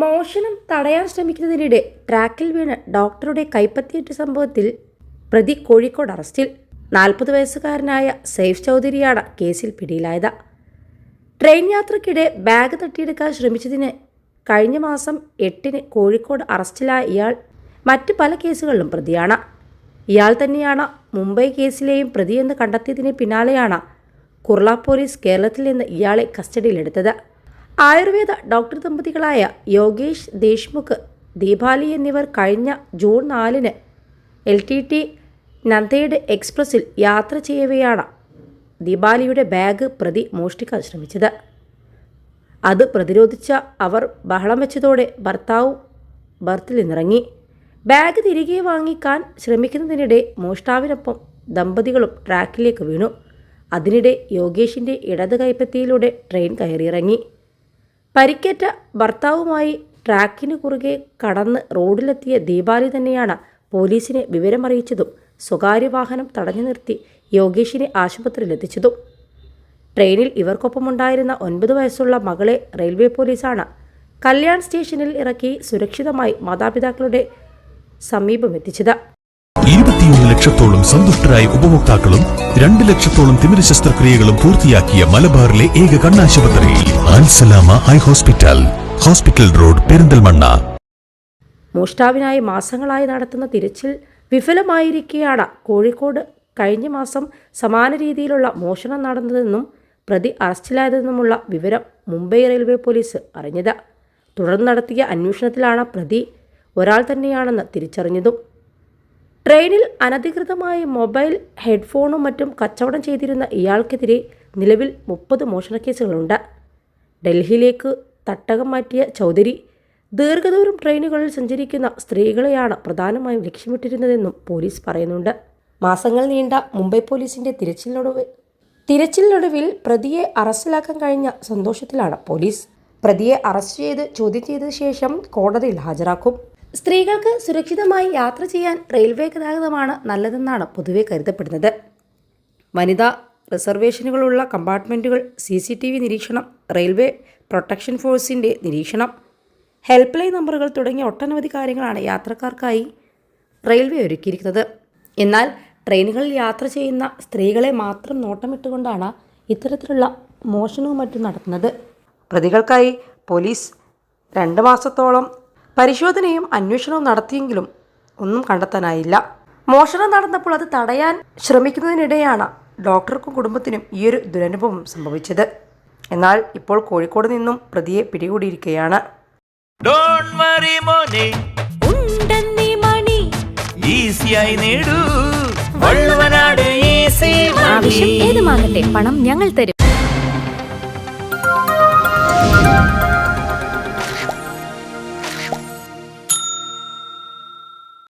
മോഷണം തടയാൻ ശ്രമിക്കുന്നതിനിടെ ട്രാക്കിൽ വീണ് ഡോക്ടറുടെ കൈപ്പത്തിയേറ്റ സംഭവത്തിൽ പ്രതി കോഴിക്കോട് അറസ്റ്റിൽ. നാൽപ്പത് വയസ്സുകാരനായ സെയ്ഫ് ചൗധരിയാണ് കേസിൽ പിടിയിലായത്. ട്രെയിൻ യാത്രക്കിടെ ബാഗ് തട്ടിയെടുക്കാൻ ശ്രമിച്ചതിന് കഴിഞ്ഞ മാസം എട്ടിന് കോഴിക്കോട് അറസ്റ്റിലായ ഇയാൾ മറ്റ് പല കേസുകളിലും പ്രതിയാണ്. ഇയാൾ തന്നെയാണ് മുംബൈ കേസിലെയും പ്രതിയെന്ന് കണ്ടെത്തിയതിന് പിന്നാലെയാണ് കുർള പോലീസ് കേരളത്തിൽ നിന്ന് ഇയാളെ കസ്റ്റഡിയിലെടുത്തത്. ആയുർവേദ ഡോക്ടർ ദമ്പതികളായ യോഗേഷ് ദേശ്മുഖ് ദീപാലി എന്നിവർ കഴിഞ്ഞ ജൂൺ നാലിന് എൽ ടി ടി നന്ദയുടെ എക്സ്പ്രസിൽ യാത്ര ചെയ്യവെയാണ് ദീപാലിയുടെ ബാഗ് പ്രതി മോഷ്ടിക്കാൻ ശ്രമിച്ചത്. അത് പ്രതിരോധിച്ച അവർ ബഹളം വെച്ചതോടെ ഭർത്താവ് ബർത്തിൽ നിന്നിറങ്ങി. ബാഗ് തിരികെ വാങ്ങിക്കാൻ ശ്രമിക്കുന്നതിനിടെ മോഷ്ടാവിനൊപ്പം ദമ്പതികളും ട്രാക്കിലേക്ക് വീണു. അതിനിടെ യോഗേഷിന്റെ ഇടത് കൈപ്പത്തിയിലൂടെ ട്രെയിൻ കയറിയിറങ്ങി. പരിക്കേറ്റ ഭർത്താവുമായി ട്രാക്കിന് കുറുകെ കടന്ന് റോഡിലെത്തിയ ദീപാലി തന്നെയാണ് പോലീസിനെ വിവരമറിയിച്ചതും സ്വകാര്യ വാഹനം തടഞ്ഞു നിർത്തി യോഗേഷിനെ ആശുപത്രിയിലെത്തിച്ചതും ട്രെയിനിൽ ഇവർക്കൊപ്പമുണ്ടായിരുന്ന ഒൻപത് വയസ്സുള്ള മകളെ റെയിൽവേ പോലീസാണ് കല്യാൺ സ്റ്റേഷനിൽ ഇറക്കി സുരക്ഷിതമായി മാതാപിതാക്കളുടെ സമീപമെത്തിച്ചത് ഇരുപത്തിയൊന്ന് ലക്ഷത്തോളം സന്തുഷ്ടരായ ഉപഭോക്താക്കളും രണ്ട് ലക്ഷത്തോളം തിമിര ശസ്ത്രക്രിയകളും പൂർത്തിയാക്കിയ മലബാറിലെ ഏക കണ്ണാശുപത്രി. ആൻസലാമ eye hospital. Hospital road Perinthalmanna. മോഷ്ടാവിനായി മാസങ്ങളായി നടത്തുന്ന തിരച്ചിൽ വിഫലമായിരിക്കെയാണ്. കോഴിക്കോട് കഴിഞ്ഞ മാസം സമാന രീതിയിലുള്ള മോഷണം നടന്നതെന്നും പ്രതി അറസ്റ്റിലായതെന്നുമുള്ള വിവരം മുംബൈ റെയിൽവേ പോലീസ് അറിഞ്ഞത്. തുടർന്ന് നടത്തിയ അന്വേഷണത്തിലാണ് പ്രതി ഒരാൾ തന്നെയാണെന്ന് തിരിച്ചറിഞ്ഞതും. ട്രെയിനിൽ അനധികൃതമായി മൊബൈൽ ഹെഡ്ഫോണും മറ്റും കച്ചവടം ചെയ്തിരുന്ന ഇയാൾക്കെതിരെ നിലവിൽ മുപ്പത് മോഷണക്കേസുകളുണ്ട്. ഡൽഹിയിലേക്ക് തട്ടകം മാറ്റിയ ചൗധരി ദീർഘദൂരം ട്രെയിനുകളിൽ സഞ്ചരിക്കുന്ന സ്ത്രീകളെയാണ് പ്രധാനമായും ലക്ഷ്യമിട്ടിരുന്നതെന്നും പോലീസ് പറയുന്നുണ്ട്. മാസങ്ങൾ നീണ്ട മുംബൈ പോലീസിന്റെ തിരച്ചിലിനൊടുവിൽ തിരച്ചിലിനൊടുവിൽ പ്രതിയെ അറസ്റ്റിലാക്കാൻ കഴിഞ്ഞ സന്തോഷത്തിലാണ് പോലീസ്. പ്രതിയെ അറസ്റ്റ് ചെയ്ത് ചോദ്യം ചെയ്ത ശേഷം കോടതിയിൽ ഹാജരാക്കും. സ്ത്രീകൾക്ക് സുരക്ഷിതമായി യാത്ര ചെയ്യാൻ റെയിൽവേ ഗതാഗതമാണ് നല്ലതെന്നാണ് പൊതുവെ കരുതപ്പെടുന്നത്. വനിതാ റിസർവേഷനുകളുള്ള കമ്പാർട്ട്മെന്റുകൾ സി സി ടി വി നിരീക്ഷണം റെയിൽവേ പ്രൊട്ടക്ഷൻ ഫോഴ്സിന്റെ നിരീക്ഷണം ഹെൽപ്പ് ലൈൻ നമ്പറുകൾ തുടങ്ങിയ ഒട്ടനവധി കാര്യങ്ങളാണ് യാത്രക്കാർക്കായി റെയിൽവേ ഒരുക്കിയിരിക്കുന്നത്. എന്നാൽ ട്രെയിനുകളിൽ യാത്ര ചെയ്യുന്ന സ്ത്രീകളെ മാത്രം നോട്ടമിട്ടുകൊണ്ടാണ് ഇത്തരത്തിലുള്ള മോഷണവും മറ്റും നടത്തുന്നത്. പ്രതികൾക്കായി പോലീസ് രണ്ട് മാസത്തോളം പരിശോധനയും അന്വേഷണവും നടത്തിയെങ്കിലും ഒന്നും കണ്ടെത്താനായില്ല. മോഷണം നടന്നപ്പോൾ അത് തടയാൻ ശ്രമിക്കുന്നതിനിടെയാണ് ഡോക്ടർക്കും കുടുംബത്തിനും ഈയൊരു ദുരനുഭവം സംഭവിച്ചത്. എന്നാൽ ഇപ്പോൾ കോഴിക്കോട് നിന്നും പ്രതിയെ പിടികൂടിയിരിക്കുകയാണ്. ഡോണ്ട് വറി മോനെ. ഉണ്ടെന്നീ മണി. ഈസിയായി നേടൂ. വള്ളുവനാട് ഈസി ആവശ്യം ഏതുമാകട്ടെ പണം ഞങ്ങൾ തരും.